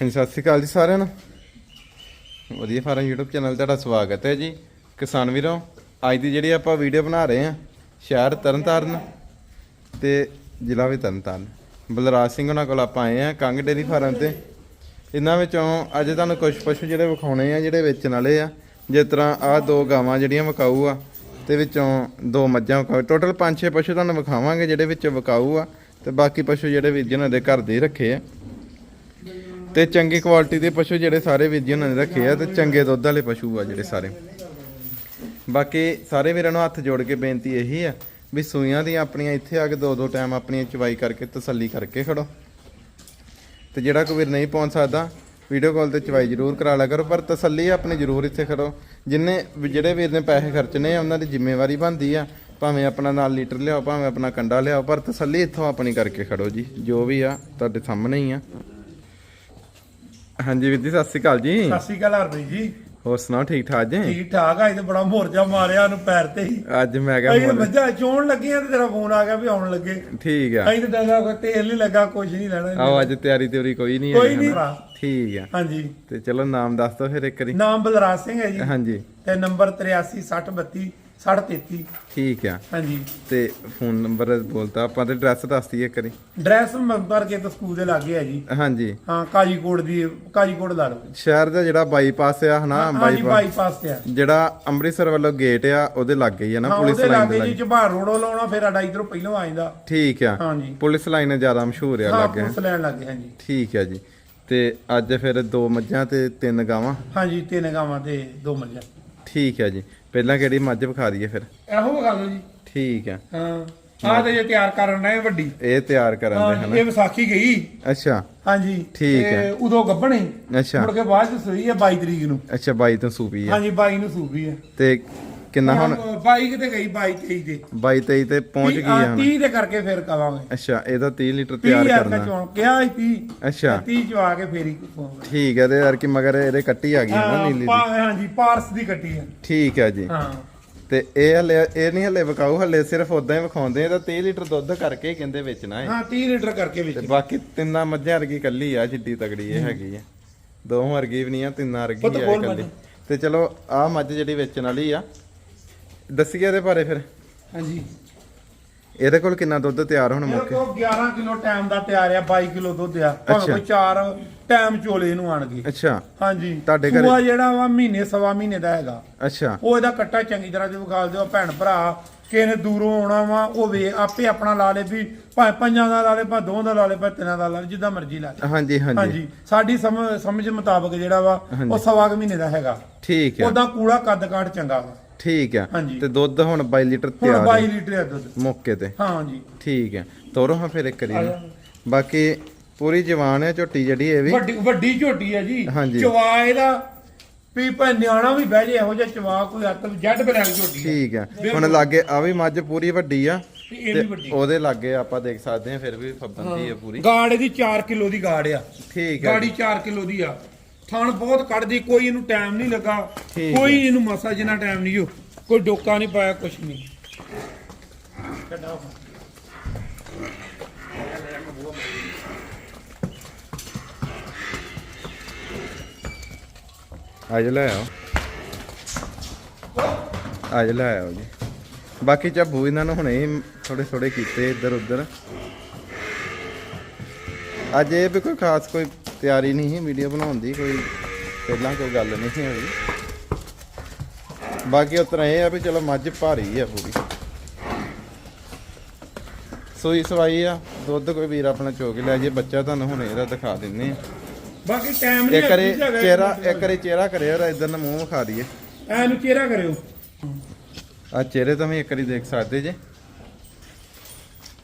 ਹਾਂਜੀ, ਸਤਿ ਸ਼੍ਰੀ ਅਕਾਲ ਜੀ ਸਾਰਿਆਂ ਨੂੰ। ਵਧੀਆ ਫਾਰਮ YouTube ਚੈਨਲ ਤੁਹਾਡਾ ਸਵਾਗਤ ਹੈ ਜੀ। ਕਿਸਾਨ ਵੀਰੋ, ਅੱਜ ਦੀ ਜਿਹੜੀ ਆਪਾਂ ਵੀਡੀਓ ਬਣਾ ਰਹੇ ਹਾਂ, ਸ਼ਹਿਰ ਤਰਨਤਾਰਨ ਤੇ ਜ਼ਿਲ੍ਹਾ ਵੀ ਤਰਨਤਾਰਨ। ਬਲਰਾਜ ਸਿੰਘ ਉਹਨਾਂ ਕੋਲ ਆਪਾਂ ਆਏ ਆ ਕੰਗ ਡੇਰੀ ਫਾਰਮ ਤੇ। ਇਹਨਾਂ ਵਿੱਚੋਂ ਅੱਜ ਤੁਹਾਨੂੰ ਕੁਝ ਪਸ਼ੂ ਜਿਹੜੇ ਵਿਖਾਉਣੇ ਆ, ਜਿਹੜੇ ਵੇਚਣ ਵਾਲੇ ਆ। ਜਿਸ ਤਰ੍ਹਾਂ ਆਹ ਦੋ ਗਾਵਾਂ ਜਿਹੜੀਆਂ ਵਿਕਾਊ ਆ, ਤੇ ਵਿੱਚੋਂ ਦੋ ਮੱਝਾਂ ਵਿਕਾਊ। ਟੋਟਲ 5-6 ਪਸ਼ੂ ਤੁਹਾਨੂੰ ਵਿਖਾਵਾਂਗੇ, ਜਿਹੜੇ ਵਿੱਚ ਵਿਕਾਊ ਆ, ਤੇ ਬਾਕੀ ਪਸ਼ੂ ਜਿਹੜੇ ਵੀਰ ਜੀ ਉਹਨਾਂ ਦੇ ਘਰ ਦੇ ਹੀ ਰੱਖੇ ਆ। ਤੇ ਚੰਗੀ ਕੁਆਲਿਟੀ ਦੇ ਪਸ਼ੂ ਜਿਹੜੇ ਸਾਰੇ ਵੀਰ ਜੀ ਉਹਨਾਂ ਨੇ ਰੱਖੇ ਆ ਤੇ ਚੰਗੇ ਦੁੱਧ ਵਾਲੇ ਪਸ਼ੂ ਆ ਜਿਹੜੇ ਸਾਰੇ। ਬਾਕੀ ਸਾਰੇ ਵੀਰਾਂ ਨੂੰ ਹੱਥ ਜੋੜ ਕੇ ਬੇਨਤੀ ਇਹੀ ਆ ਵੀ ਸੂਈਆਂ ਦੀਆਂ ਆਪਣੀਆਂ ਇੱਥੇ ਆ ਕੇ ਦੋ ਦੋ ਟਾਈਮ ਆਪਣੀਆਂ ਚਵਾਈ ਕਰਕੇ ਤਸੱਲੀ ਕਰਕੇ ਖੜੋ। ਤੇ ਜਿਹੜਾ ਕੋਈ ਵੀਰ ਨਹੀਂ ਪਹੁੰਚ ਸਕਦਾ ਵੀਡੀਓ ਕਾਲ ਤੇ ਚਵਾਈ ਜ਼ਰੂਰ ਕਰਾ ਲਿਆ ਕਰੋ, ਪਰ ਤਸੱਲੀ ਆਪਣੀ ਜ਼ਰੂਰ ਇੱਥੇ ਖੜੋ। ਜਿੰਨੇ ਜਿਹੜੇ ਵੀਰ ਨੇ ਪੈਸੇ ਖਰਚਣੇ ਆ, ਉਹਨਾਂ ਦੀ ਜ਼ਿੰਮੇਵਾਰੀ ਬਣਦੀ ਆ, ਭਾਵੇਂ ਆਪਣਾ ਨਾਲ ਲੀਟਰ ਲਿਆਓ, ਭਾਵੇਂ ਆਪਣਾ ਕੰਡਾ ਲਿਆਓ, ਪਰ ਤਸੱਲੀ ਇੱਥੋਂ ਆਪਣੀ ਕਰਕੇ ਖੜੋ ਜੀ। ਜੋ ਵੀ ਆ, ਤੁਹਾਡੇ ਸਾਹਮਣੇ ਹੀ ਆ। ਹਾਂਜੀ ਵੀਰ ਜੀ ਸਤਿ ਸ਼੍ਰੀ ਅਕਾਲ ਜੀ। ਸਤਿ ਸ਼੍ਰੀ ਅਕਾਲ ਹਰਪ੍ਰੀਤ ਜੀ। ਹੋਰ ਸੁਣਾਓ ਠੀਕ ਠਾਕ ਜੀ? ਠੀਕ ਠਾਕ ਆ ਇਹ ਤੇ ਬੜਾ ਮੋਰਜਾ ਮਾਰਿਆ ਉਹਨੂੰ ਪੈਰ ਤੇ ਹੀ। ਅੱਜ ਮੈਂ ਕਿਹਾ ਅਸੀਂ ਮੱਝਾਂ ਚੋਣ ਲੱਗੀਆਂ ਤੇ ਤੇਰਾ ਫੋਨ ਆ ਗਿਆ ਵੀ ਆਉਣ ਲੱਗੇ। ਠੀਕ ਆ। ਅਸੀਂ ਤੇ ਡੰਗਾ ਕੋਈ ਤੇਲ ਨਹੀਂ ਲੱਗਾ ਕੁਝ ਨਹੀਂ ਲੈਣਾ ਆਓ ਅੱਜ ਤਿਆਰੀ ਤਿਉਰੀ ਕੋਈ ਨਹੀਂ ਕੋਈ ਨਹੀਂ ਠੀਕ ਆ। ਹਾਂਜੀ। ਤੇ ਚਲੋ ਨਾਮ ਦੱਸ ਦਿਓ ਫਿਰ ਇੱਕ ਵਾਰੀ। ਨਾਮ ਬਲਰਾਜ ਸਿੰਘ ਹੈ ਜੀ। ਹਾਂਜੀ। ਤੇ ਨੰਬਰ 836032 6033 ਠੀਕ ਆ। ਹਾਂਜੀ। ਤੇ ਫੋਨ ਨੰਬਰ ਬੋਲਤਾ ਆਪਾਂ ਤੇ ਐਡਰੈਸ ਦੱਸ ਦਈਏ ਇੱਕ ਵਾਰੀ। ਡਰੈਸ ਮੰਦਰ ਕੇ ਤਾਂ ਸਕੂਲ ਦੇ ਲਾਗੇ ਹੈ ਜੀ। ਹਾਂਜੀ। ਹਾਂ ਕਾਜੀਕੋਟ ਦੀ ਕਾਜੀਕੋਟ ਲਾ ਲਓ ਸ਼ਹਿਰ ਦਾ ਜਿਹੜਾ ਬਾਈਪਾਸ ਆ ਹਨਾ ਹਾਂਜੀ ਬਾਈਪਾਸ ਤੇ ਆ। ਜਿਹੜਾ ਅੰਮ੍ਰਿਤਸਰ ਵੱਲੋਂ ਗੇਟ ਆ ਉਹਦੇ ਲਾਗੇ ਹੀ ਆ ਨਾ ਹਾਂ ਪੁਲਿਸ ਉਹਦੇ ਲਾਈਨ ਦੇ ਲਾਗੇ ਜੀ ਲਾਗੇ। ਰੋਡੋਂ ਲਾਉਣਾ ਫਿਰ ਸਾਡਾ ਇਧਰੋਂ ਪਹਿਲੋਂ ਆ ਜਾਂਦਾ। ਠੀਕ ਆ। ਹਾਂਜੀ। ਪੁਲਿਸ ਲਾਈਨ ਜ਼ਿਆਦਾ ਮਸ਼ਹੂਰ ਆ ਹਾਂ ਲਾਗੇ। ਪੁਲਿਸ ਲੈਣ ਲੱਗੇ ਹਾਂਜੀ। ਠੀਕ ਆ ਜੀ। ਤੇ ਅੱਜ ਫਿਰ ਦੋ ਮੱਝਾਂ ਤੇ ਤਿੰਨ ਗਾਵਾਂ? ਹਾਂਜੀ ਤਿੰਨ ਗਾਵਾਂ ਤੇ ਦੋ ਮੱਝਾਂ। ਠੀਕ ਆ ਜੀ। ਪਹਿਲਾਂ ਕਿਹੜੀ ਮੱਝ ਵਿਖਾ ਦਈਏ ਫਿਰ? ਇਹੋ ਵਿਖਾ ਲਓ ਜੀ। ਠੀਕ ਆ। ਹਾਂ। ਆਹ ਤੇ ਜੇ ਤਿਆਰ ਕਰਨ ਰਹੇ ਵੱਡੀ। ਇਹ ਤਿਆਰ ਕਰਨ ਦੇ ਹਾਂ ਹਨਾ। ਇਹ ਵਿਸਾਖੀ ਗਈ। ਅੱਛਾ। ਹਾਂਜੀ। ਠੀਕ ਤੇ ਹੈ। ਉਦੋਂ ਗੱਭਣੀ। ਅੱਛਾ। ਮੁੜ ਕੇ ਬਾਅਦ ਚ ਸੂਈ ਹੈ 22 ਤਰੀਕ ਨੂੰ। ਅੱਛਾ ਬਾਈ ਤੋਂ ਸੂਪੀ ਆ। ਹਾਂਜੀ 22 ਨੂੰ ਸੂਈ ਹੈ ਤੇ ਕਿੰਨਾ ਹੁਣ 22 ਕਿਤੇ ਗਈ 22 23 ਦੇ 22 23 ਤੇ ਪਹੁੰਚ ਗਈ ਆ ਹੁਣ। 30 ਦੇ ਕਰਕੇ ਫੇਰ ਕਵਾਂਗੇ। ਅੱਛਾ ਇਹਦਾ 30 ਲੀਟਰ 30 ਤਿਆਰ ਕਰਨਾ। ਕਿਹਾ ਸੀ 30 ਅੱਛਾ। 30 ਚ ਆ ਕੇ ਫੇਰ ਠੀਕ ਹੈ ਤੇ ਯਾਰ ਕਿ ਮਗਰ ਇਹਦੇ ਕੱਟੀ ਆ ਗਈ ਹੈ ਨਾ ਨੀਲੀ ਦੀ। ਹਾਂਜੀ ਪਾਰਸ ਦੀ ਕੱਟੀ ਹੈ ਠੀਕ ਹੈ ਜੀ। ਹਾਂ। ਤੇ ਇਹ ਹਲੇ ਇਹ ਨਹੀਂ ਹਲੇ ਵਿਕਾਊ ਹਲੇ ਸਿਰਫ ਉਦਾਂ ਹੀ ਵਿਖਾਉਂਦੇ ਆ ਤਾਂ 30 ਲੀਟਰ ਦੁੱਧ ਕਰਕੇ ਕਹਿੰਦੇ ਵੇਚਣਾ ਹੈ। ਹਾਂ 30 ਲੀਟਰ ਕਰਕੇ ਤੇ ਵਿੱਚ ਬਾਕੀ ਤਿੰਨਾਂ ਮੱਝਾਂ ਵਰਗੀ ਕੱਲੀ ਆ ਜਿੱਡੀ ਤਗੜੀ ਇਹ ਹੈਗੀ ਆ। ਦੋ ਵਰਗੀ ਵੀ ਨਹੀਂ ਆ ਤਿੰਨਾਂ ਵਰਗੀ ਤਾਂ ਆ ਕੱਲੀ। ਤੇ ਚਲੋ ਆ ਮੱਝ ਜਿਹੜੀ ਵੇਚਣ ਵਾਲੀ ਆ ਦੱਸੀਏ ਇਹਦੇ ਬਾਰੇ ਫਿਰ। ਹਾਂਜੀ। ਇਹਦੇ ਕੋਲ ਕਿੰਨਾ ਦੁੱਧ ਤਿਆਰ ਹੋਣ ਮੁੱਕ ਕੋਲ 11 ਕਿਲੋ ਟਾਈਮ ਦਾ ਤਿਆਰ ਆ 22 ਕਿਲੋ ਦੁੱਧ ਆ। ਭਾਵੇਂ। ਕੋਈ 4 ਟਾਈਮ ਚੋਲੇ ਨੂੰ ਆਣਗੇ। ਅੱਛਾ। ਹਾਂਜੀ। ਤੁਹਾਡੇ ਘਰੇ- ਸੂਆ ਜਿਹੜਾ ਵਾ ਮਹੀਨੇ ਸਵਾ ਮਹੀਨੇ ਦਾ ਹੈਗਾ। ਅੱਛਾ। ਉਹ ਇਹਦਾ ਕੱਟਾ ਚੰਗੀ ਤਰ੍ਹਾਂ ਦੇ ਵਿਖਾਲ ਦਿਓ ਭੈਣ ਭਰਾ ਕਿਸੇ ਨੇ ਦੂਰੋਂ ਆਉਣਾ ਵਾ ਉਹ ਵੇ ਆਪੇ ਆਪਣਾ ਲਾ ਲੇ ਵੀ ਭਾਵੇਂ ਪੰਜਾਂ ਦਾ ਲਾ ਲੇ ਭਾਵੇਂ ਦੋ ਦਾ ਲਾ ਲੇ ਭਾਵੇਂ ਤਿੰਨਾਂ ਦਾ ਲਾ ਲੇ ਜਿੱਦਾਂ ਮਰਜ਼ੀ ਲਾ ਲੇ। ਹਾਂਜੀ ਹਾਂਜੀ। ਹਾਂਜੀ। ਸਾਡੀ ਸਮਝ ਮੁਤਾਬਕ ਜਿਹੜਾ ਵਾ। ਉਹ ਸਵਾ ਕੁ ਮਹੀਨੇ ਦਾ ਹੈਗਾ। ਠੀਕ ਹੈ ਉਹਦਾ ਕੂੜਾ ਕੱਦ ਕਾਠ ਚੰਗਾ ਵਾ। ਠੀਕ ਹੈ ਹਾਂਜੀ। ਤੇ ਦੁੱਧ ਹੁਣ 22 ਲੀਟਰ ਹੁਣ ਤਿਆਰ 22 ਹੈ ਲੀਟਰ ਹੈ ਦੁੱਧ। ਮੌਕੇ ਤੇ। ਹਾਂਜੀ ਠੀਕ ਹੈ ਤੋਰੋ ਹਾਂ ਫਿਰ ਇੱਕ ਆ ਕਰੀ ਜਾ। ਬਾਕੀ ਪੂਰੀ ਜਵਾਨ ਹੈ ਝੋਟੀ ਜਿਹੜੀ ਇਹ ਵੀ। ਵੱਡੀ ਵੱਡੀ ਝੋਟੀ ਹੈ ਜੀ। ਹਾਂਜੀ। ਚਵਾ ਇਹਦਾ ਵੀ ਭਾਵੇਂ ਨਿਆਣਾ ਵੀ ਬਹਿ ਜੇ ਇਹੋ ਜਿਹਾ ਚਵਾ ਕੋਈ ਹੱਥ ਜੱਡ ਬਲੈਕ ਝੋਟੀ ਹੈ ਠੀਕ ਹੈ ਹੁਣ ਲਾਗੇ ਆ ਵੀ ਮੱਝ ਪੂਰੀ ਵੱਡੀ ਆ। ਤੇ ਇਹ ਵੀ ਤੇ ਵੱਡੀ। ਉਹਦੇ ਲਾਗੇ ਆਪਾਂ ਦੇਖ ਸਕਦੇ ਹਾਂ ਫਿਰ ਵੀ ਫੱਬੰਦੀ ਹੈ। ਪੂਰੀ। ਗਾੜ ਇਹਦੀ 4 ਕਿਲੋ ਦੀ ਗਾੜ ਆ। ਠੀਕ ਹੈ ਗਾੜੀ 4 ਕਿਲੋ ਦੀ ਆ। ਥਣ ਬਹੁਤ ਕੱਢਦੀ ਕੋਈ ਇਹਨੂੰ ਟਾਈਮ ਨਹੀਂ ਲੱਗਾ ਠੀਕ ਕੋਈ ਹੈ। ਇਹਨੂੰ ਮਸਾ ਜਿੰਨਾ ਟਾਈਮ ਨਹੀਂ ਹੋ ਕੋਈ ਡੋਕਾ ਨਹੀਂ ਪਾਇਆ ਕੁਛ ਨਹੀਂ। ਅੱਜ ਲੈ ਆਓ। ਅੱਜ ਲੈ ਆਓ ਜੀ। ਬਾਕੀ ਝੱਬੂ ਇਹਨਾਂ ਨੂੰ ਹੁਣੇ ਥੋੜੇ ਥੋੜੇ ਕੀਤੇ ਇੱਧਰ ਉੱਧਰ ਅੱਜ ਇਹ ਵੀ ਕੋਈ ਖਾਸ ਕੋਈ ਤਿਆਰੀ ਨਹੀਂ ਸੀ ਵੀਡੀਓ ਬਣਾਉਣ ਦੀ ਕੋਈ ਪਹਿਲਾਂ ਕੋਈ ਗੱਲ ਨਹੀਂ ਸੀ ਹੋਈ। ਬਾਕੀ ਉਤਰਾ ਇਹ ਆ ਵੀ ਚਲੋ ਮੱਝ ਭਾਰੀ ਆ ਪੂਰੀ। ਸੋਈ ਸਵਾਈ ਆ ਦੁੱਧ ਕੋਈ ਵੀਰ ਆਪਣਾ ਚੋਕ ਲੈ ਜੇ ਬੱਚਾ ਤੁਹਾਨੂੰ ਹੁਣ ਇਹਦਾ ਦਿਖਾ ਦਿੰਨੇ ਆ। ਬਾਕੀ ਟਾਈਮ ਨਹੀਂ ਇੱਕ ਵਾਰੀ ਚਿਹਰਾ ਇੱਕ ਵਾਰੀ ਚਿਹਰਾ ਕਰਿਓ ਰਾ ਇਧਰ ਨੂੰ ਮੂੰਹ ਵਿਖਾ ਦਈਏ। ਐ ਨੂੰ ਚਿਹਰਾ ਕਰਿਓ। ਆ ਚਿਹਰੇ ਤੋਂ ਵੀ ਇੱਕ ਵਾਰੀ ਦੇਖ ਸਕਦੇ ਜੇ।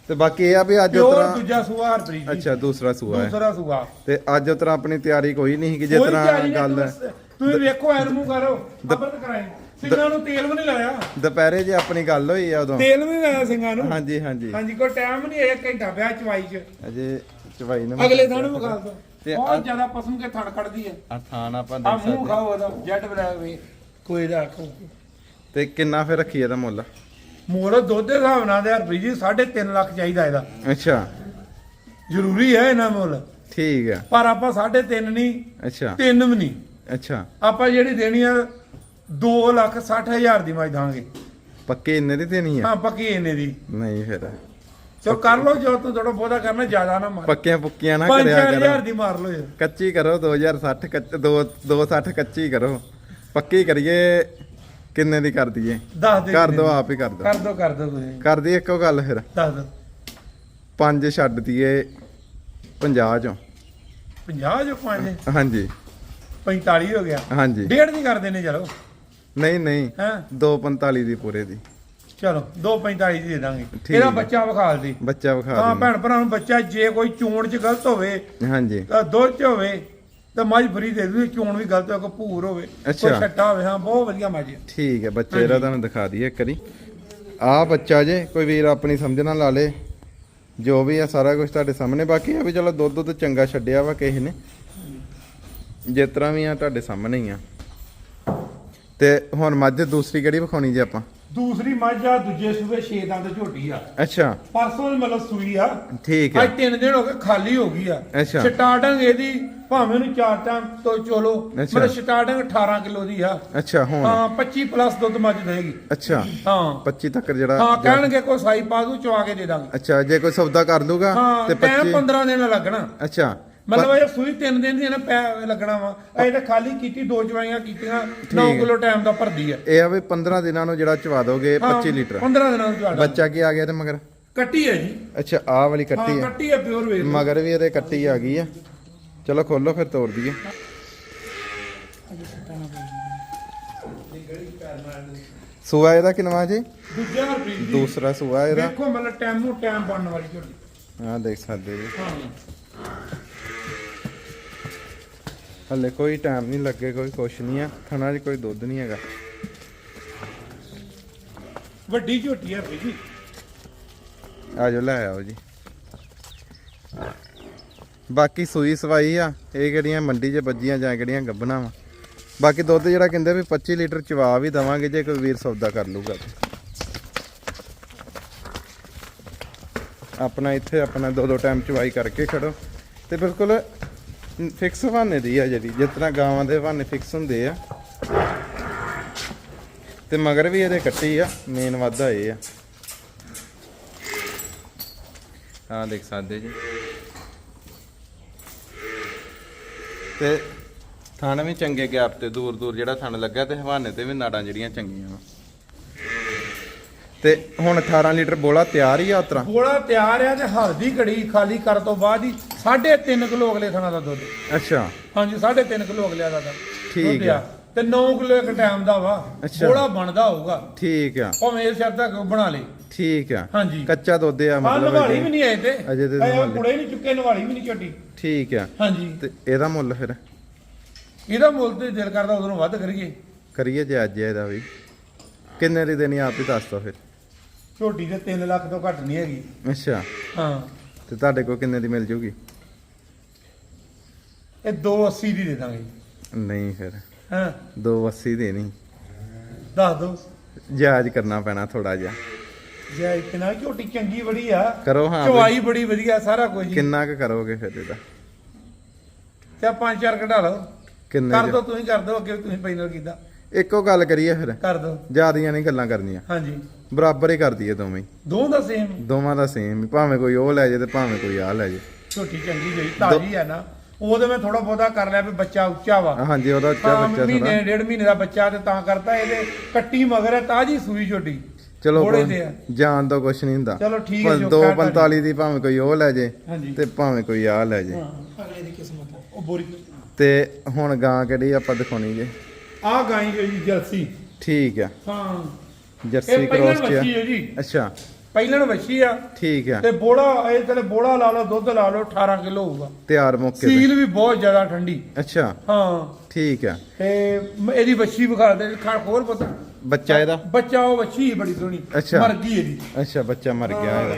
ਤੇ ਬਾਕੀ ਇਹ ਆ ਵੀ ਅੱਜ ਪਿਓਰ ਉਤਰਾ ਦੂਜਾ ਸੂਆ ਹਰਪ੍ਰੀਤ ਜੀ। ਅੱਛਾ ਦੂਸਰਾ ਸੂਆ ਹੈ। ਦੂਸਰਾ ਸੂਆ। ਤੇ ਅੱਜ ਉਤਰਾ ਆਪਣੀ ਤਿਆਰੀ ਕੋਈ ਨਹੀਂ ਸੀ ਕਿ ਜਿਸ ਕੋਈ ਤਰ੍ਹਾਂ ਤਿਆਰੀ ਨਹੀਂ, ਗੱਲ ਤੁਸੀਂ- ਤੁਸੀਂ ਵੇਖੋ ਐ ਨੂੰ ਕਰੋ। ਅਬਰਤ ਕਰਾਏ ਸਿੰਘਾਂ ਨੂੰ ਤੇਲ ਵੀ ਨਹੀਂ ਲਾਇਆ। ਦੁਪਹਿਰੇ ਜੇ ਆਪਣੀ ਗੱਲ ਹੋਈ ਆ ਉਦੋਂ। ਤੇਲ ਵੀ ਨਹੀਂ ਲਾਇਆ ਸਿੰਘਾਂ ਨੂੰ। ਹਾਂਜੀ ਹਾਂਜੀ। ਹਾਂਜੀ ਕੋਈ ਟਾਈਮ ਨਹੀਂ ਇੱਕ ਘੰਟਾ ਪਿਆ ਚਵਾਈ ਚ। ਅਜੇ ਚਵਾਈ ਨੇ ਅਗਲੇ ਥਾਂ ਨੂੰ ਵਿਖਾ ਦੋ। ਤੇ ਬਹੁਤ ਜ਼ਿਆਦਾ ਪਸਮ ਕੇ ਥਣ ਕੱਢਦੀ ਹੈ। ਆ ਥਾਨ ਆਪਾਂ ਆ ਦੇਖ ਮੂੰਹ ਸਕਦੇ। ਖਾਓ ਉਹਦਾ ਜੈਟ ਬਲੈਕ ਵੀ। ਕੋਈ ਦਾ ਆਖੋ ਤੇ ਕਿੰਨਾ ਫਿਰ ਰੱਖੀ ਇਹਦਾ ਮੁੱਲ? ਮੋਰ ਦੁੱਧ ਦੇ ਹਿਸਾਬ ਨਾਲ ਦੇ ਹਰਪ੍ਰੀਤ ਜੀ 3.5 ਲੱਖ ਚਾਹੀਦਾ ਇਹਦਾ। ਅੱਛਾ। ਜ਼ਰੂਰੀ ਹੈ ਇਹਨਾਂ ਮੁੱਲ। ਠੀਕ ਆ ਪਰ ਆਪਾਂ 3.5 ਨਹੀਂ ਅੱਛਾ। 3 ਵੀ ਨਹੀਂ। ਅੱਛਾ। ਆਪਾਂ ਜਿਹੜੀ ਦੇਣੀ ਆ 2 ਲੱਖ 60 ਹਜ਼ਾਰ ਦੀ ਮੱਝ ਦਾਂਗੇ। ਪੱਕੇ ਇੰਨੇ ਦੀ ਤੇ ਨਹੀਂ ਆ ਹਾਂ ਪੱਕੀ ਇਹਨੇ ਦੀ। ਨਹੀਂ ਫਿਰ। ਚਲੋ ਕਰ ਲਓ ਜੋ ਤੂੰ ਥੋੜਾ ਬਹੁਤਾ ਕਰਨਾ ਜ਼ਿਆਦਾ ਨਾ ਮਾਰ। ਪੱਕੀਆਂ ਪੁੱਕੀਆਂ ਨਾ 5 ਕਰਿਆ ਕਰੋ। ਦੀ ਮਾਰ ਲਓ। ਯਾਰ ਕੱਚੀ ਕਰੋ 2060 ਕੱਚ 2 260 ਕੱਚੀ ਕਰੋ। ਪੱਕੀ ਕਰੀਏ ਕਿੰਨੇ ਦੀ ਕਰ ਦਈਏ? ਦੱਸ ਦੇ ਕਰ ਕਿੰਨੇ ਦੋ ਦੀ। ਆਪ ਹੀ ਕਰ ਦੋ ਕਰ ਦੋ ਕਰ ਦੋ ਤੁਸੀਂ। ਕਰ ਦਈਏ ਇੱਕੋ ਗੱਲ ਫਿਰ? ਦੱਸ ਦੋ ਪੰਜ ਛੱਡ ਦਈਏ 50 ਚੋਂ। 50 ਜੋ ਪੰਜ? ਹਾਂਜੀ। 45 ਹੋ ਗਿਆ। ਹਾਂਜੀ। ਡੇਢ ਦੀ ਕਰ ਦੇਣੇ ਚਲੋ। ਨਹੀਂ ਨਹੀਂ। ਹਾਂ? 245 ਦੀ ਪੂਰੇ ਦੀ। ਚਲੋ 245 ਦੀ ਦੇ ਦਾਂਗੇ। ਇਹਦਾ। ਬੱਚਾ ਵਿਖਾਲ ਦੀ ਬੱਚਾ ਵਿਖਾ ਹਾਂ ਭੈਣ ਭਰਾ ਨੂੰ ਬੱਚਾ ਜੇ ਕੋਈ ਚੋਣ ਚ ਗਲਤ ਹੋਵੇ ਹਾਂਜੀ। ਤਾਂ ਦੁੱਧ ਚ ਹੋਵੇ। ਤਾਂ ਮੱਝ ਫਰੀ ਦੇ ਦੂਗੀ ਚੋਣ ਵੀ ਗਲਤ ਹੋਵੇ ਕੋਈ ਭੂਰ ਹੋਵੇ ਕੋਈ ਅੱਛਾ। ਛੱਟਾ ਹੋਵੇ ਹਾਂ ਬਹੁਤ ਵਧੀਆ ਮੱਝ ਹੈ ਠੀਕ ਹੈ ਬੱਚੇ ਇਹਦਾ ਤੁਹਾਨੂੰ ਦਿਖਾ ਦਈਏ ਇੱਕ ਵਾਰੀ। ਆ ਬੱਚਾ ਜੇ ਕੋਈ ਵੀਰ ਆਪਣੀ ਸਮਝ ਨਾਲ ਲਾ ਲੇ। ਜੋ ਵੀ ਆ ਸਾਰਾ ਕੁਝ ਤੁਹਾਡੇ ਸਾਹਮਣੇ। ਬਾਕੀ ਆ ਵੀ ਚਲੋ ਦੁੱਧ ਦੁੱਧ ਚੰਗਾ ਛੱਡਿਆ ਵਾ ਕਿਸੇ ਨੇ। ਜਿਸ ਤਰ੍ਹਾਂ ਵੀ ਆ ਤੁਹਾਡੇ ਸਾਹਮਣੇ ਹੀ ਆ। ਤੇ ਹੁਣ ਮੱਝ ਦੂਸਰੀ ਕਿਹੜੀ ਵਿਖਾਉਣੀ ਜੇ ਆਪਾਂ? ਦੂਸਰੀ ਮੱਝ ਆ ਦੂਜੇ ਸੂਬੇ ਛੇ ਦੰਦ ਝੋਟੀ ਆ। ਅੱਛਾ। ਪਰਸੋਂ ਦੀ ਮਤਲਬ ਸੂਈ ਆ। ਠੀਕ ਹੈ ਅੱਜ ਤਿੰਨ ਦਿਨ ਹੋ ਗਏ ਖਾਲੀ ਹੋ ਗਈ ਆ। ਅੱਛਾ। ਸਟਾਰਟਿੰਗ ਇਹਦੀ ਭਾਵੇਂ ਨੂੰ ਚਾਰ ਟਾਈਮ ਤੋਂ ਚੋਲੋ ਅੱਛਾ। ਮਤਲਬ ਸਟਾਰਟਿੰਗ 18 ਕਿਲੋ ਦੀ ਆ। ਅੱਛਾ ਹੁਣ? ਹਾਂ 25 ਪਲੱਸ ਦੁੱਧ ਮੱਝ ਦੇਗੀ। ਅੱਛਾ। ਹਾਂ। 25 ਤੱਕ ਜਿਹੜਾ ਹਾਂ ਕਹਿਣਗੇ ਕੋਈ ਸਾਈ ਪਾ ਦੂ ਚਵਾ ਕੇ ਦੇ ਦਾਂਗੇ। ਅੱਛਾ ਜੇ ਕੋਈ ਸੌਦਾ ਕਰ ਲੂਗਾ ਹਾਂ ਤੇ ਟਾਈਮ 25 15 ਦਿਨ ਲੱਗਣਾ। ਅੱਛਾ। ਮਤਲਬ ਇਹ ਸੂਈ ਤਿੰਨ ਦਿਨ ਦੀ ਨਾ ਪੈ ਲੱਗਣਾ ਵਾ। ਅਜੇ ਤਾਂ ਖਾਲੀ ਕੀਤੀ ਦੋ ਚਵਾਈਆਂ ਕੀਤੀਆਂ 9 ਹੈ। ਕਿਲੋ ਟਾਈਮ ਦਾ ਭਰਦੀ ਆ। ਇਹ ਆ ਵੀ 15 ਦਿਨਾਂ ਨੂੰ ਜਿਹੜਾ ਚਵਾ ਦੋਗੇ ਹਾਂ, 25 ਲੀਟਰ। 15 ਦਿਨਾਂ ਨੂੰ ਤੁਹਾਡਾ ਬੱਚਾ ਕੀ ਆ ਗਿਆ ਤੇ ਮਗਰ? ਕੱਟੀ ਹੈ ਜੀ। ਅੱਛਾ ਆਹ ਵਾਲੀ ਹਾਂ ਕੱਟੀ ਆ। ਕੱਟੀ ਹੈ ਪਿਓਰ ਵੇਚ ਮਗਰ ਵੀ ਇਹਦੇ ਕੱਟੀ ਆ ਗਈ ਆ। ਚਲੋ ਖੋਲੋ ਫਿਰ ਤੋੜ ਦਈਏ। ਸੂਆ ਇਹਦਾ ਕਿੰਨਵਾ ਜੀ? ਦੂਜਾ ਹਰਪ੍ਰੀਤ ਜੀ। ਦੂਸਰਾ ਸੂਆ ਇਹਦਾ। ਵੇਖੋ ਮਤਲਬ ਟਾਈਮ ਨੂੰ ਟਾਈਮ ਬਣਨ ਵਾਲੀ ਝੋਟੀ ਆਹ ਦੇਖ ਸਕਦੇ ਜੀ ਹਾਂ। ਹਲੇ ਕੋਈ ਟਾਈਮ ਨਹੀਂ ਲੱਗੇ ਕੋਈ ਕੁਛ ਨਹੀਂ ਆ। ਥਣਾ 'ਚ ਕੋਈ ਦੁੱਧ ਨਹੀਂ ਹੈਗਾ। ਵੱਡੀ ਝੋਟੀ ਹੈ ਹਰਪ੍ਰੀਤ ਜੀ। ਆ ਜਾਓ ਲੈ ਆਓ ਜੀ। ਬਾਕੀ ਸੂਈ ਸਵਾਈ ਆ ਇਹ ਕਿਹੜੀਆਂ ਮੰਡੀ 'ਚ ਵੱਜੀਆਂ ਜਾਂ ਕਿਹੜੀਆਂ ਗੱਬਣਾ ਵਾ। ਬਾਕੀ ਦੁੱਧ ਜਿਹੜਾ ਕਹਿੰਦੇ ਵੀ 25 ਲੀਟਰ ਚਵਾ ਵੀ ਦਵਾਂਗੇ ਜੇ ਕੋਈ ਵੀਰ ਸੌਦਾ ਕਰ ਲੂਗਾ। ਆਪਣਾ ਇੱਥੇ ਆਪਣਾ ਦੋ ਦੋ ਟਾਈਮ ਚਵਾਈ ਕਰਕੇ ਖੜੋ। ਤੇ ਬਿਲਕੁਲ ਫਿਕਸ ਬਹਾਨੇ ਦੀ ਆ ਜਿਹੜੀ, ਜਿਸ ਤਰ੍ਹਾਂ ਗਾਵਾਂ ਦੇ ਬਹਾਨੇ ਫਿਕਸ ਹੁੰਦੇ ਆ। ਤੇ ਮਗਰ ਵੀ ਇਹਦੇ ਕੱਟੀ ਆ ਮੇਨ ਵਾਧਾ ਇਹ ਆ। ਆ ਦੇਖ ਸਕਦੇ ਜੀ। ਤੇ ਥਣ ਵੀ ਚੰਗੇ ਗੈਪ ਤੇ ਦੂਰ ਦੂਰ ਜਿਹੜਾ ਥਣ ਲੱਗਾ ਤੇ ਹਵਾਨੇ ਤੇ ਵੀ ਨਾੜਾਂ ਜਿਹੜੀਆਂ ਚੰਗੀਆਂ ਵਾ। ਤੇ ਹੁਣ 18 ਲੀਟਰ ਬੋਲਾ ਤਿਆਰ ਹੀ ਆ ਉਤਰਾ ਬੋਲਾ ਤਿਆਰ ਆ ਤੇ ਹਲਦੀ ਘੜੀ ਖਾਲੀ ਕਰ ਤੋਂ ਬਾਅਦ ਹੀ 3.5 ਕਿਲੋ ਅਗਲੇ ਥਣਾ ਦਾ ਦੁੱਧ। ਅੱਛਾ। ਹਾਂਜੀ 3.5 ਕਿਲੋ ਅਗਲੇ ਦਾ ਠੀਕ ਆ। ਤੇ 9 ਕਿਲੋ ਇੱਕ ਟਾਈਮ ਦਾ ਵਾ। ਬੋਲਾ ਬਣਦਾ ਹੋਊਗਾ। ਠੀਕ ਆ। ਭਾਵੇਂ ਇਹ ਸ਼ਰਤ ਤੱਕ ਬਣਾ ਲੇ। ਠੀਕ ਆ। ਹਾਂਜੀ। ਕੱਚਾ ਦੁੱਧ ਆ ਮਤਲਬ ਨਵਾਲੀ। ਵੀ ਨਹੀਂ ਆਏ ਤੇ। ਅਜੇ ਤੇ। ਕੁੜੇ ਨਹੀਂ ਚੁੱਕੇ ਨਵਾਲੀ ਵੀ ਨਹੀਂ ਝੋਟੀ ਠੀਕ ਆ। ਹਾਂਜੀ। ਤੇ ਇਹਦਾ ਮੁੱਲ ਫਿਰ? ਇਹਦਾ ਮੁੱਲ ਤੇ ਦਿਲ ਕਰਦਾ ਉਦੋਂ ਵੱਧ ਕਰੀਏ। ਕਰੀਏ ਜੇ ਅੱਜ ਇਹਦਾ ਵੀ। ਕਿੰਨੇ ਦੀ ਦੇਣੀ ਆਪ ਹੀ ਦੱਸ ਦੋ ਫਿਰ। ਝੋਟੀ ਦੇ 3 ਲੱਖ ਤੋਂ ਘੱਟ ਨਹੀਂ ਹੈਗੀ। ਅੱਛਾ। ਹਾਂ। ਤੇ ਤੁਹਾਡੇ ਕੋਲ ਕਿੰਨੇ ਦੀ ਮਿਲ ਜੂਗੀ? ਇਹ 280 ਦੀ ਦੇ ਦਾਂਗੇ ਨਹੀਂ ਫਿਰ। ਹਾਂ? 280 ਦੇਣੀ। ਦੱਸ ਦੋ। ਜਾਇਜ਼ ਕਰਨਾ ਪੈਣਾ ਥੋੜਾ ਜਿਹਾ। ਜੇ ਕਿਨਾ? ਝੋਟੀ ਚੰਗੀ ਬੜੀ ਆ। ਕਰੋ ਹਾਂ। ਚਵਾਈ ਬੜੀ ਵਧੀਆ ਸਾਰਾ ਕੁਝ ਹੀ। ਕਿੰਨਾ ਕੁ ਕਰੋਗੇ ਫਿਰ ਇਹਦਾ? ਤੇ ਆ ਪੰਜ ਚਾਰ ਕਢਾ ਲਓ। ਕਿੰਨੇ ਕਰ? ਦੋ ਤੁਸੀਂ ਕਰ ਦੋ ਅੱਗੇ ਤੁਸੀਂ ਪੈਨਲ ਕੀਤਾ। ਇੱਕੋ ਗੱਲ ਕਰੀਏ ਫਿਰ। ਕਰ ਦੋ। ਜਿਆਦੀਆਂ ਨਹੀਂ ਗੱਲਾਂ ਕਰਨੀਆਂ। ਹਾਂਜੀ। ਬਰਾਬਰ ਹੀ ਕਰ ਦਈਏ ਦੋਵੇਂ। ਹੀ। ਦੋ ਦਾ ਸੇਮ ਦੋਵਾਂ ਦਾ ਸੇਮ ਹੀ ਭਾਵੇਂ ਕੋਈ ਉਹ ਲੈ ਜੇ ਤੇ ਭਾਵੇਂ ਕੋਈ ਆ ਲੈ ਜੇ ਝੋਟੀ ਚੰਗੀ ਜਈ ਤਾਜੀ ਹੈ ਨਾ। ਉਹਦੇ ਮੈਂ ਥੋੜਾ ਬਹੁਤਾ ਕਰ ਲਿਆ ਵੀ ਬੱਚਾ ਉੱਚਾ ਵਾ। ਹਾਂਜੀ ਉਹਦਾ ਉੱਚਾ ਬੱਚਾ ਮਹੀਨੇ ਥੋੜਾ ਡੇਢ ਮਹੀਨੇ ਦਾ ਬੱਚਾ ਤੇ ਤਾਂ ਕਰਤਾ ਇਹਦੇ ਕੱਟੀ ਮਗਰ ਹੈ ਤਾਜੀ ਸੂਈ ਝੋਟੀ ਚਲੋ। ਜਾਣ ਤੋਂ ਕੁਛ ਨਹੀਂ ਹੁੰਦਾ। ਚਲੋ ਠੀਕ ਹੈ ਜੀ, ਉਹ ਦੋ ਕਹਿ 45 ਦੀ ਭਾਵੇਂ ਕੋਈ ਉਹ ਲੈ ਜੇ ਤੇ ਭਾਵੇਂ ਕੋਈ ਆ ਲੈ ਜੇ। ਅਗਲੇ ਦੀ ਕਿਸਮਤ ਉਹ ਬੋਰੀ। ਤੇ ਹੁਣ ਗਾਂ ਕਿਹੜੀ ਆਪਾਂ ਦਿਖਾਉਣੀ ਜੇ? ਆ ਗਾਈ ਜੀ ਜਰਸੀ। ਠੀਕ ਆ। ਹਾਂ। ਜਰਸੀ ਕ੍ਰੋਸ ਚ ਅੱਛਾ। ਪਹਿਲਾਂ ਵੱਛੀ ਆ। ਠੀਕ ਆ। ਤੇ ਬੋੜਾ ਇਹ ਤੇਰੇ ਬੋੜਾ ਲਾ ਲਓ ਦੁੱਧ ਲਾ ਲਓ 18 ਕਿਲੋ ਹੋਊਗਾ। ਤਿਆਰ ਮੌਕੇ ਤੇ। ਸੀਲ ਵੀ ਬਹੁਤ ਜ਼ਿਆਦਾ ਠੰਡੀ। ਅੱਛਾ। ਹਾਂ। ਠੀਕ ਆ। ਤੇ ਇਹਦੀ ਵੱਛੀ ਵਿਖਾ ਦੇ ਖਾ ਖੋਲ ਪੁੱਤ। ਬੱਚਾ ਇਹਦਾ? ਬੱਚਾ ਉਹ ਵੱਛੀ ਬੜੀ ਸੋਹਣੀ। ਮਰ ਗਈ ਇਹਦੀ। ਅੱਛਾ ਬੱਚਾ ਮਰ ਗਿਆ ਇਹਦਾ।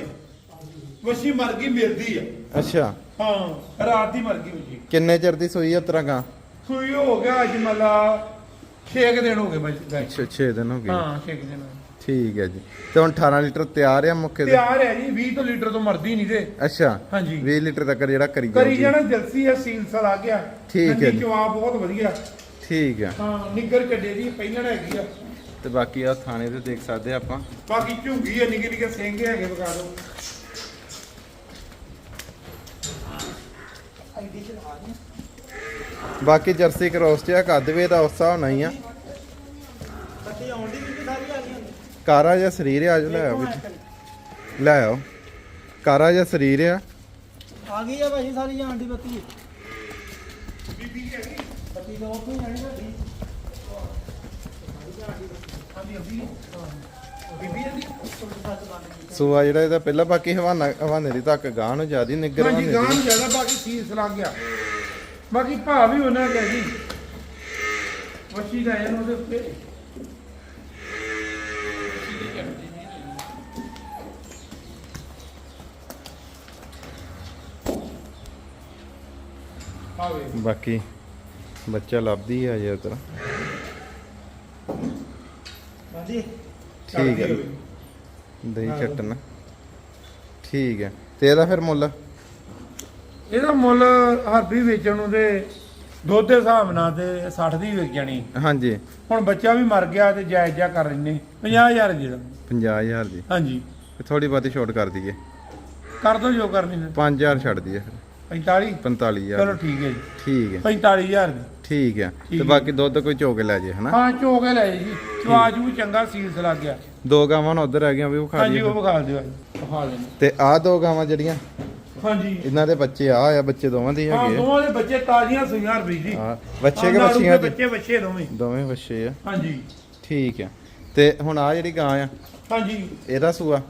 ਵੱਛੀ ਮਰ ਗਈ ਮਿਲਦੀ ਆ। ਅੱਛਾ। ਹਾਂ ਰਾਤ ਦੀ ਮਰ ਗਈ ਵੱਛੀ। ਕਿੰਨੇ ਚਿਰ ਦੀ ਸੂਈ ਉਤਰਾ ਗਾਂ ਸੂਈ ਹੋ ਗਿਆ ਅੱਜ ਮੱਲਾ 6 ਦਿਨ ਹੋ ਗਏ ਬੱਚ ਅੱਛਾ 6 ਦਿਨ ਹੋ ਗਏ। ਹਾਂ 6 ਦਿਨ। ਠੀਕ ਹੈ ਜੀ। ਤੇ ਹੁਣ 18 ਲੀਟਰ ਤਿਆਰ ਆ ਮੁੱਕੇ ਦੇ ਤਿਆਰ ਹੈ ਜੀ 20 ਤੋਂ ਲੀਟਰ ਤੋਂ ਮਰਦੀ ਨਹੀਂ ਤੇ ਅੱਛਾ ਹਾਂਜੀ। 20 ਲੀਟਰ ਤੱਕ ਜਿਹੜਾ ਕਰੀ ਕਰੀ ਜਾਊਗੀ। ਜਾਣਾ ਜਲਸੀ ਹੈ ਸੀਲਸ ਆ ਗਿਆ। ਠੀਕ ਹੈ ਜੀ। ਜਵਾਬ ਬਹੁਤ ਵਧੀਆ। ਠੀਕ ਆ ਹਾਂ ਨਿੱਗਰ ਚੱਡੇ ਦੀ ਪਹਿਲਾਂ ਹੈਗੀ ਆ। ਤੇ ਬਾਕੀ ਆ ਥਾਣੇ ਤੇ ਦੇਖ ਸਕਦੇ ਆ ਆਪਾਂ। ਬਾਕੀ ਝੁੰਗੀ ਹੈ ਨਿੱਕੇ ਨਿੱਕੇ ਸਿੰਘ ਹੈਗੇ ਵਿਖਾ ਦਿਓ। ਬਾਕੀ ਜਰਸੀ ਕ੍ਰੋਸ ਤੇ ਆ ਕੱਦ ਵੀ ਇਹਦਾ ਉਸ ਹਿਸਾਬ ਨਾਲ ਹੀ ਆ। ਕਾਰਾ ਜਿਹਾ ਸਰੀਰ ਆ ਆਜੋ ਲੈ ਆਓ ਵਿੱਚ। ਲੈ ਆਓ। ਕਾਰਾ ਜਿਹਾ ਸਰੀਰ ਆ। ਆ ਗਈ ਆ ਭਾਜੀ ਸਾਰੀ ਜਾਣ ਦੀ ਬੱਤੀ। ਬੀਬੀ ਹੈਗੀ? ਬੱਤੀ ਜਾਣੀ ਬੀਬੀ ਹੈਗੀ? ਸੂਆ ਜਿਹੜਾ ਇਹਦਾ ਪਹਿਲਾਂ ਬਾਕੀ ਹਵਾਨਾ ਹਵਾਨੇ ਦੀ ਤੱਕ ਗਾਂ ਨੂੰ ਜਿਆਦੀ ਨਿੱਗਰ ਹਾਂਜੀ ਗਾਂ ਦੀ। ਨੂੰ ਜ਼ਿਆਦਾ ਬਾਕੀ ਸੀਲਸ ਲੱਗ ਗਿਆ। ਬਾਕੀ ਭਾਅ ਵੀ ਉਹਨਾਂ ਦਾ ਜੀ। ਵਸ਼ੀ ਦਾ ਇਹਨੂੰ ਉਹਦੇ ਉੱਤੇ। ਬਾਕੀ ਬੱਚਾ ਲੱਭਦੀ ਆ ਜੇ ਉਤਰ ਹਾਂਜੀ। ਠੀਕ ਹੈ ਦਹੀਂ ਚੱਟਣ। ਠੀਕ ਹੈ ਤੇ ਇਹਦਾ ਫਿਰ ਮੁੱਲ? ਇਹਦਾ ਮੁੱਲ ਹਰਬੀ ਵੇਚਣ ਨੂੰ ਤੇ ਦੁੱਧ ਦੇ ਹਿਸਾਬ ਨਾਲ ਤੇ 60 ਦੀ ਵਿਕ ਜਾਣੀ। ਹਾਂਜੀ। ਹੁਣ ਬੱਚਾ ਵੀ ਮਰ ਗਿਆ ਤੇ ਜਾਇਜ਼ ਜਾ ਕਰ ਲੈਨੇ 50000 ਜਿਹੜਾ 50000 ਦੀ। ਹਾਂਜੀ। ਥੋੜੀ ਬਹੁਤੀ ਛੋਟ ਕਰ ਦਈਏ। ਕਰ ਦੋ ਜੋ ਕਰਨੀ ਨੇ 5000 ਛੱਡ ਦਈਏ ਫਿਰ। 45 45000 ਚਲੋ ਠੀਕ ਹੈ ਜੀ। ਠੀਕ ਹੈ। 45000 ਦੀ। ਠੀਕ ਹੈ। ਠੀਕ ਤੇ। ਬਾਕੀ ਦੁੱਧ ਕੋਈ ਚੋ ਕੇ ਲੈ ਜੇ ਹਨਾ? ਹਾਂ ਚੋ ਕੇ ਲੈ ਜੀ। ਚਵਾਜ ਚੰਗਾ ਸੀਲਸ ਲੱਗ ਗਿਆ। ਦੋ ਗਾਵਾਂ ਨੂੰ ਉਧਰ ਹੈਗੀਆਂ ਵੀ ਉਹ ਖਾ ਹਾਂਜੀ ਲਈਏ ਉਹ ਵਿਖਾ ਦਿਓ ਜੀ। ਵਿਖਾ ਲੈਣੇ ਤੇ ਆਹ ਦੋ ਗਾਵਾਂ ਜਿਹੜੀਆਂ ਹਾਂਜੀ। ਇਹਨਾਂ ਦੇ ਬੱਚੇ ਆ ਆ ਬੱਚੇ ਦੋਵਾਂ ਦੇ ਹੈਗੇ ਆ। ਦੋਵਾਂ ਦੇ ਬੱਚੇ ਤਾਜ਼ੀਆਂ ਸੂਈਆਂ ਰੁਪਈ ਜੀ। ਹਾਂ ਬੱਚੇ ਕੇ ਬੱਚੀਆਂ ਦੇ ਬੱਚੇ ਬੱਚੇ ਦੋਵੇਂ। ਦੋਵੇਂ ਬੱਚੇ ਆ। ਹਾਂਜੀ। ਠੀਕ ਹੈ। ਤੇ ਹੁਣ ਆ ਜਿਹੜੀ ਗਾਂ ਆ ਹਾਂਜੀ। ਇਹਦਾ ਸੂਆ?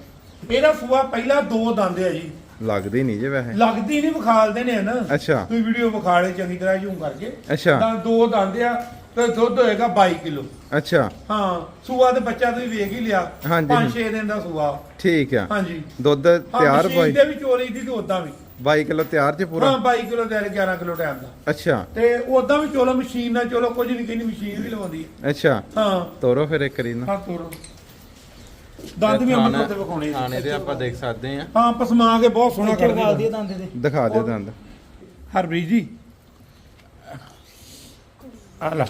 ਇਹਦਾ ਸੂਆ ਪਹਿਲਾਂ ਦੋ ਦੰਦ ਆ ਜੀ। ਲੱਗਦੀ ਨਹੀਂ ਜੇ ਵੈਸੇ। ਲੱਗਦੀ ਨਹੀਂ ਵਿਖਾਲਦੇ ਨੇ ਨਾ ਅੱਛਾ। ਤੁਸੀਂ ਵੀਡੀਓ ਵਿਖਾਲੇ ਚੰਗੀ ਤਰ੍ਹਾਂ ਜ਼ੂਮ ਕਰਕੇ। ਅੱਛਾ। ਤਾਂ ਦੋ ਦੰਦ ਆ ਤੇ ਦੁੱਧ ਹੋਏਗਾ 22 ਕਿਲੋ। ਅੱਛਾ। ਹਾਂ ਸੂਆ ਤੇ ਬੱਚਾ ਤੁਸੀਂ ਵੇਖ ਹੀ ਲਿਆ। ਹਾਂਜੀ। 5-6 ਦਿਨ ਦਾ ਸੂਆ। ਠੀਕ ਆ। ਹਾਂਜੀ। ਦੁੱਧ ਹਾਂ, ਤਿਆਰ ਮਸ਼ੀਨ ਬਾਈ? ਦੇ ਵੀ ਚੋਰੀ ਦੀ ਤੇ ਉਦਾਂ ਵੀ। 22 ਕਿਲੋ ਤਿਆਰ ਚ ਪੂਰਾ? ਹਾਂ 22 ਕਿਲੋ ਤੇ 11 ਕਿਲੋ ਟਾਈਮ ਦਾ। ਅੱਛਾ। ਤੇ ਉਦਾਂ ਵੀ ਚੋਲੋ ਮਸ਼ੀਨ ਨਾਲ ਚੋਲੋ ਕੁਝ ਨਹੀਂ ਕਹਿੰਦੀ ਮਸ਼ੀਨ ਵੀ ਲਵਾਉਂਦੀ ਹੈ ਅੱਛਾ। ਹਾਂ। ਤੋਰੋ ਫਿਰ ਇੱਕ ਰੀ ਨਾ ਹਾਂ ਤੋਰੋ। ਦੰਦ ਵੀ ਅਮਨ ਕੋਤੇ ਵਿਖਾਉਣੇ ਆ। ਥਾਣੇ ਤੇ ਆਪਾਂ ਦੇਖ ਸਕਦੇ ਆ ਹਾਂ ਪਸਮਾ ਕੇ ਬਹੁਤ ਸੋਹਣਾ ਇੱਥੇ ਕਰ ਗਾਲ ਦਿੰਦਾ ਦੀ ਦੰਦ ਦੇ ਦਿਖਾ ਦਿਓ ਦੰਦ। ਹਰਪ੍ਰੀਤ ਜੀ। ਆ ਲੈ।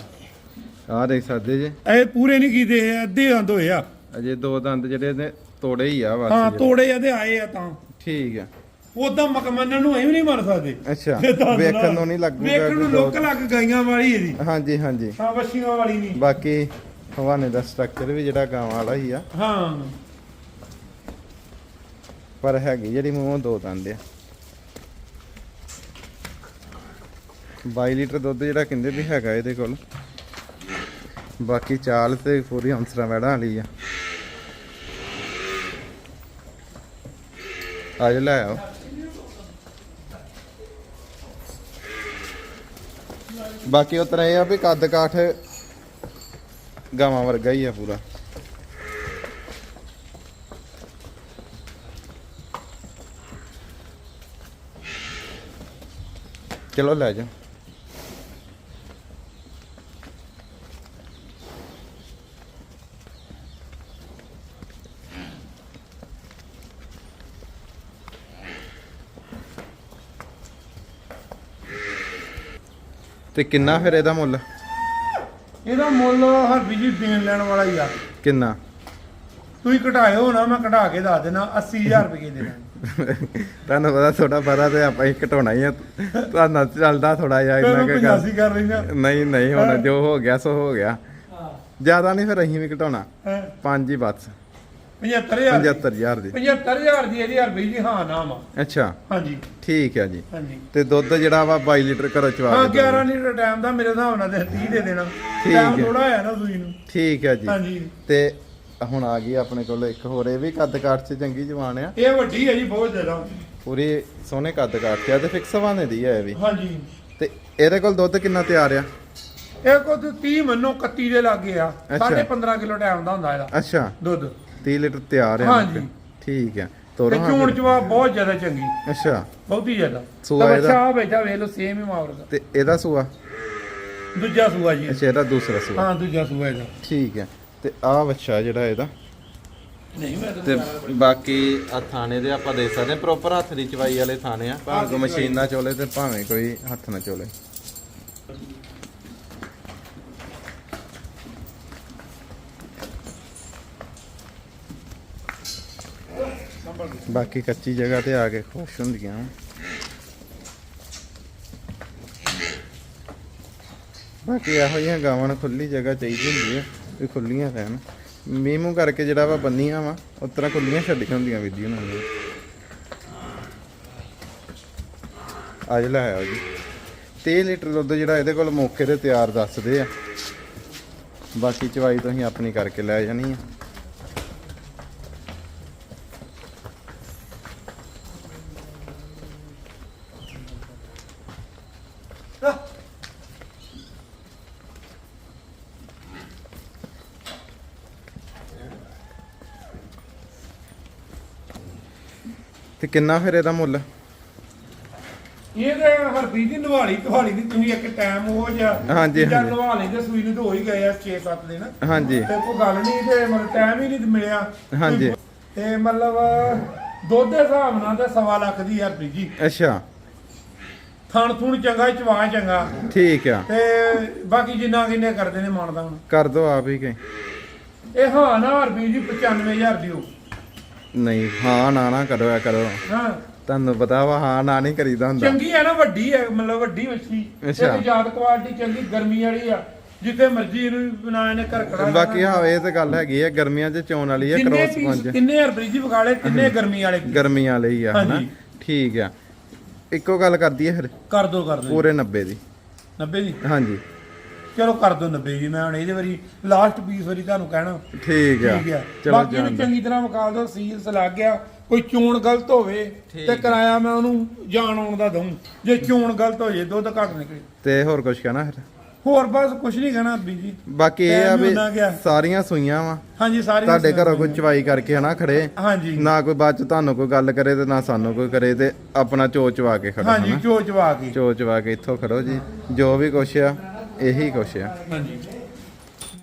ਆਹ ਦੇਖ ਸਕਦੇ ਜੇ। ਇਹ ਪੂਰੇ ਨਹੀਂ ਕੀਤੇ ਇਹ ਅੱਧੇ ਦੰਦ ਹੋਏ ਆ। ਅਜੇ ਦੋ ਦੰਦ ਜਿਹੜੇ ਨੇ ਤੋੜੇ ਹੀ ਆ ਬਸ ਹਾਂ ਜਿਹੜੇ। ਤੋੜੇ ਇਹਦੇ ਆਏ ਆ ਤਾਂ। ਠੀਕ ਆ। ਉਦਾਂ ਮਕਮੰਨਣ ਨੂੰ ਐਵੇਂ ਨਹੀਂ ਮੰਨ ਸਕਦੇ। ਅੱਛਾ ਇਹ ਦੰਦ ਵੇਖਣ। ਨੂੰ ਨਹੀਂ ਲੱਗੂਗਾ ਵੇਖਣ ਨੂੰ ਦੋ- ਲੋਕ ਲੱਗ ਗਾਈਆਂ ਵਾਲੀ ਇਹਦੀ। ਹਾਂਜੀ ਹਾਂਜੀ। ਹਾਂ ਵਸ਼ੀਆਂ ਵਾਲੀ ਨਹੀਂ। ਬਾਕੀ ਹਵਾਨੇ ਦਾ ਸਟਰਕਚਰ ਵੀ ਜਿਹੜਾ ਗਾਂ ਵਾਲਾ ਹੀ ਆ। ਹਾਂ। ਪਰ ਹੈਗੀ ਜਿਹੜੀ ਮੂੰਹੋਂ ਦੋ ਦੰਦ ਆ। 22 ਲੀਟਰ ਦੁੱਧ ਜਿਹੜਾ ਕਹਿੰਦੇ ਵੀ ਹੈਗਾ ਇਹਦੇ ਕੋਲ। ਬਾਕੀ ਚਾਲ ਤੇ ਪੂਰੀ ਹੰਸਰਾ ਵੜਾ ਵਾਲੀ ਆ। ਆਜੋ ਲੈ ਆਓ। ਬਾਕੀ ਉਤਰਾ ਇਹ ਆ ਵੀ ਕੱਦ ਕਾਠ ਗਾਵਾਂ ਵਰਗਾ ਹੀ ਆ ਪੂਰਾ। ਚਲੋ ਲੈ ਜਾ ਤੇ ਕਿੰਨਾ ਫਿਰ ਇਹਦਾ ਮੁੱਲ? ਇਹਦਾ ਮੁੱਲ ਹਰਬੀ ਜੀ ਦੇਣ ਲੈਣ ਵਾਲਾ ਹੀ ਆ। ਕਿੰਨਾ? ਤੁਸੀਂ ਘਟਾਇਓ ਨਾ ਮੈਂ ਘਟਾ ਕੇ ਦੱਸ ਦੇਣਾ 80000 ਰੁਪਏ ਦੇ ਦੇਣਾ। ਤੁਹਾਨੂੰ ਪਤਾ ਥੋੜਾ ਪਤਾ ਤੇ ਆਪਾਂ ਹੀ ਘਟਾਉਣਾ ਹੀ ਆ। ਤੁਹਾਨੂੰ ਚੱਲਦਾ ਥੋੜਾ ਜਿਹਾ ਇੰਨਾ ਕੁ ਕਰ 85 ਕਰ ਰਹੀ ਨਾ ਨਹੀਂ ਨਹੀਂ ਹੁਣ ਜੋ ਹੋ ਗਿਆ ਸੋ ਹੋ ਗਿਆ। ਜ਼ਿਆਦਾ ਨਹੀਂ ਫਿਰ ਅਸੀਂ ਵੀ ਘਟਾਉਣਾ। ਪੰਜ ਹੀ ਬਸ। 75000 ਦੀ। 75000 ਦੀ। 75000 ਦੀ ਇਹਦੀ ਹਰਬੀ ਜੀ ਹਾਂ ਨਾ ਵਾ ਅੱਛਾ। ਹਾਂਜੀ। ਠੀਕ ਹੈ ਜੀ। ਹਾਂਜੀ। ਤੇ ਦੁੱਧ ਜਿਹੜਾ ਵਾ 22 ਲੀਟਰ ਘਰੋਂ ਚਵਾ ਹਾਂ ਕੇ 11 ਲੀਟਰ ਟਾਈਮ ਦਾ ਮੇਰੇ ਹਿਸਾਬ ਨਾਲ ਤੇ 30 ਦੇ ਦੇਣਾ। ਠੀਕ ਟਾਈਮ ਹੈ। ਥੋੜਾ ਹੋਇਆ ਨਾ ਸੂਈ ਨੂੰ। ਠੀਕ ਹੈ ਜੀ। ਹਾਂਜੀ। ਤੇ ਹੁਣ ਆ ਗਈ ਆਪਣੇ ਕੋਲ ਇੱਕ ਹੋਰ ਇਹ ਵੀ ਕੱਦ ਕਾਠ ਚ ਚੰਗੀ ਜਵਾਨ ਆ। ਇਹ ਵੱਡੀ ਹੈ ਜੀ ਬਹੁਤ ਜ਼ਿਆਦਾ। ਪੂਰੀ ਸੋਹਣੇ ਕੱਦ ਕਾਠ ਚ ਆ ਤੇ ਫਿਕਸ ਹਵਾਨੇ ਦੀ ਆ ਇਹ ਵੀ। ਹਾਂਜੀ। ਤੇ ਇਹਦੇ ਕੋਲ ਦੁੱਧ ਕਿੰਨਾ ਤਿਆਰ ਆ? ਇਹ ਕੋ 30 ਮੰਨੋ 31 ਦੇ ਲਾਗੇ ਆ। ਅੱਛਾ। ਸਾਢੇ 15 ਕਿਲੋ ਟਾਈਮ ਦਾ ਹੁੰਦਾ ਇਹਦਾ। ਅੱਛਾ। ਦੁੱਧ। 30 ਲੀਟਰ ਤਿਆਰ ਆ ਹਾਂਜੀ। ਠੀਕ ਹੈ ਤੇ ਤੋਰੋ ਹਾਂ ਚੂਣ। ਚਵਾ ਬਹੁਤ ਜ਼ਿਆਦਾ ਚੰਗੀ। ਅੱਛਾ। ਬਹੁਤੀ ਜ਼ਿਆਦਾ। ਸੂਆ ਇਹਦਾ? ਆ ਬੈਠਾ ਵੇਖ ਲਓ ਸੇਮ ਹੀ ਮਾਰਦਾ ਤੇ ਇਹਦਾ ਸੂਆ? ਦੂਜਾ ਸੂਆ ਜੀ। ਅੱਛਾ ਇਹਦਾ ਦੂਸਰਾ ਸੂਆ। ਹਾਂ ਦੂਜਾ ਸੂਆ ਇਹਦਾ। ਠੀਕ ਹੈ ਤੇ ਆਹ ਬੱਚਾ ਜਿਹੜਾ ਇਹਦਾ? ਨਹੀਂ ਮੈਂ ਤੇ ਬਾਕੀ ਆ ਥਾਣੇ ਦੇ ਆਪਾਂ ਦੇਖ ਸਕਦੇ ਪ੍ਰੋਪਰ ਹੱਥ ਦੀ ਚਵਾਈ ਵਾਲੇ ਥਾਣੇ ਆ। ਭਾਵੇਂ ਕੋਈ ਮਸ਼ੀਨ ਨਾਲ ਚੋਲੇ ਤੇ ਭਾਵੇਂ ਕੋਈ ਹੱਥ ਨਾਲ ਚੋਲੇ। ਬਾਕੀ ਕੱਚੀ ਜਗ੍ਹਾ ਤੇ ਆ ਕੇ ਖੁਸ਼ ਹੁੰਦੀਆਂ। ਵਾਂ। ਬਾਕੀ ਇਹੋ ਜਿਹੀਆਂ ਗਾਵਾਂ ਨੂੰ ਖੁੱਲੀ ਜਗ੍ਹਾ ਚਾਹੀਦੀ ਹੁੰਦੀ ਹੈ ਵੀ ਖੁੱਲੀਆਂ ਰਹਿਣ। ਮੀਂਹ ਕਰਕੇ ਜਿਹੜਾ ਵਾ ਬੰਨੀਆਂ ਵਾ, ਉਸ ਤਰ੍ਹਾਂ ਖੁੱਲੀਆਂ ਛੱਡੀਆਂ ਹੁੰਦੀਆਂ ਵੀਡੀਓ ਨਾਲ ਅੱਜ ਲੈ ਜੀ 30 ਲੀਟਰ ਦੁੱਧ ਜਿਹੜਾ ਇਹਦੇ ਕੋਲ ਮੌਕੇ ਤੇ ਤਿਆਰ ਦੱਸਦੇ ਆ। ਬਾਕੀ ਚਵਾਈ ਤੁਸੀਂ ਆਪਣੀ ਕਰਕੇ ਲੈ ਜਾਣੀ ਆ। ਤੇ ਕਿੰਨਾ ਫਿਰ ਇਹਦਾ ਮੁੱਲ? ਇਹ ਤੇ ਹਰਪ੍ਰੀਤ ਦੀ ਨਵਾਲੀ ਤੁਹਾਲੀ ਦੀ ਤੁਸੀਂ ਇੱਕ ਟਾਈਮ ਹੋ ਜਾ ਹਾਂਜੀ, ਜਦ ਹਾਂਜੀ। ਨਵਾਲੀ ਦੇ ਸੂਈ ਨੂੰ ਤਾਂ ਹੋ ਹੀ ਗਏ ਆ 6-7 ਦਿਨ। ਹਾਂਜੀ। ਤੇ ਕੋਈ ਗੱਲ ਨਹੀਂ ਤੇ ਮਤਲਬ ਟਾਈਮ ਹੀ ਨਹੀਂ ਮਿਲਿਆ। ਹਾਂਜੀ। ਤੇ ਮਤਲਬ ਦੁੱਧ ਦੇ ਹਿਸਾਬ ਨਾਲ ਤੇ ਸਵਾ ਲੱਖ ਦੀ ਹਰਪ੍ਰੀਤ ਜੀ। ਅੱਛਾ। ਥਣ ਥੁਣ ਚੰਗਾ ਚਵਾ ਚੰਗਾ। ਠੀਕ ਆ। ਤੇ ਬਾਕੀ ਜਿੰਨਾ ਕਿੰਨੇ ਕਰਦੇ ਨੇ ਮੰਨਦਾ ਹੁਣ। ਕਰ ਦੋ ਆਪ ਹੀ ਕਿ। ਇਹ ਹਾਂ ਨਾ ਹਰਪ੍ਰੀਤ ਜੀ 95000 ਦਿਓ। ਨਹੀਂ ਹਾਂ ਨਾ ਨਾ ਕਰੋ ਆ ਕਰੋ। ਹਾਂ। ਤੁਹਾਨੂੰ ਪਤਾ ਵਾ ਹਾਂ ਨਾ ਨਹੀਂ ਕਰੀਦਾ ਹੁੰਦਾ। ਚੰਗੀ ਹੈ ਨਾ ਵੱਡੀ ਹੈ ਮਤਲਬ ਵੱਡੀ ਮੱਛੀ ਅੱਛਾ। ਇੱਕ ਜਾਤ ਕੁਆਲਿਟੀ ਚੰਗੀ ਗਰਮੀ ਵਾਲੀ ਆ। ਜਿੱਥੇ ਮਰਜ਼ੀ ਇਹਨੂੰ ਬਣਾ ਇਹਨੇ ਘਰ ਖੜਾ ਬਾਕੀ ਹਾਂ ਇਹ ਤੇ ਗੱਲ ਹੈਗੀ ਆ ਗਰਮੀਆਂ 'ਚ ਚੋਣ ਵਾਲੀ ਆ ਕ੍ਰੋਸ ਪੰਜ। ਕਿੰਨੇ ਹਰਪ੍ਰੀਤ ਜੀ ਵਿਕਾਲੇ ਕਿੰਨੇ ਗਰਮੀ ਵਾਲੇ? ਗਰਮੀਆਂ ਲਈ ਆ ਹਨਾ? ਹਾਂਜੀ। ਠੀਕ ਆ। ਇੱਕੋ ਗੱਲ ਕਰਦੀ ਹੈ ਫਿਰ? ਕਰ ਦੋ ਕਰ ਦੋ ਪੂਰੇ 90 ਦੀ। 90 ਦੀ? ਹਾਂਜੀ। ਚਲੋ ਕਰ ਦੋ 90 ਜੀ ਮੈਂ ਹੁਣ ਇਹਦੇ ਵਾਰੀ ਲਾਸਟ ਪੀਸ ਵਾਰੀ ਤੁਹਾਨੂੰ ਕਹਿਣਾ। ਠੀਕ ਆ। ਠੀਕ ਹੈ ਚਲੋ ਬਾਕੀ ਨੂੰ ਚੰਗੀ ਤਰ੍ਹਾਂ ਵਿਕਾਲ ਦੋ ਸੀਲਸ ਲੱਗ ਗਿਆ। ਕੋਈ ਚੋਣ ਗਲਤ ਹੋਵੇ ਤੇ ਕਿਰਾਇਆ ਮੈਂ ਉਹਨੂੰ ਜਾਣ ਆਉਣ ਦਾ ਦਊਂ। ਜੇ ਚੋਣ ਗਲਤ ਹੋ ਜੇ ਦੁੱਧ ਘੱਟ ਨਿਕਲੇ। ਤੇ ਹੋਰ ਕੁਝ ਕਹਿਣਾ ਫਿਰ? ਹੋਰ ਬਸ ਕੁਝ ਨਹੀਂ ਕਹਿਣਾ ਹਰਪ੍ਰੀਤ ਜੀ। ਬਾਕੀ ਇਹ ਆ ਟਾਈਮ ਵੀ ਹੁੰਦਾ ਗਿਆ। ਸਾਰੀਆਂ ਸੂਈਆਂ ਵਾ। ਹਾਂਜੀ ਸਾਰੇ ਤੁਹਾਡੇ ਘਰੋਂ ਕੋਈ ਚਵਾਈ ਕਰਕੇ ਹਨਾ ਖੜੇ। ਹਾਂਜੀ। ਨਾ ਕੋਈ ਬਾਅਦ ਚ ਤੁਹਾਨੂੰ ਕੋਈ ਗੱਲ ਕਰੇ ਤੇ ਨਾ ਸਾਨੂੰ ਕੋਈ ਕਰੇ ਤੇ ਆਪਣਾ ਚੋ ਚਵਾ ਕੇ ਖੜੋ ਹਾਂਜੀ ਹਨਾ। ਚੋ ਚਵਾ ਕੇ। ਚੋ ਚਵਾ ਕੇ ਇੱਥੋਂ ਖੜੋ ਜੀ। ਜੋ ਵੀ ਕੁਛ ਆ ਇਹੀ ਕੁਛ ਆ। ਹਾਂਜੀ।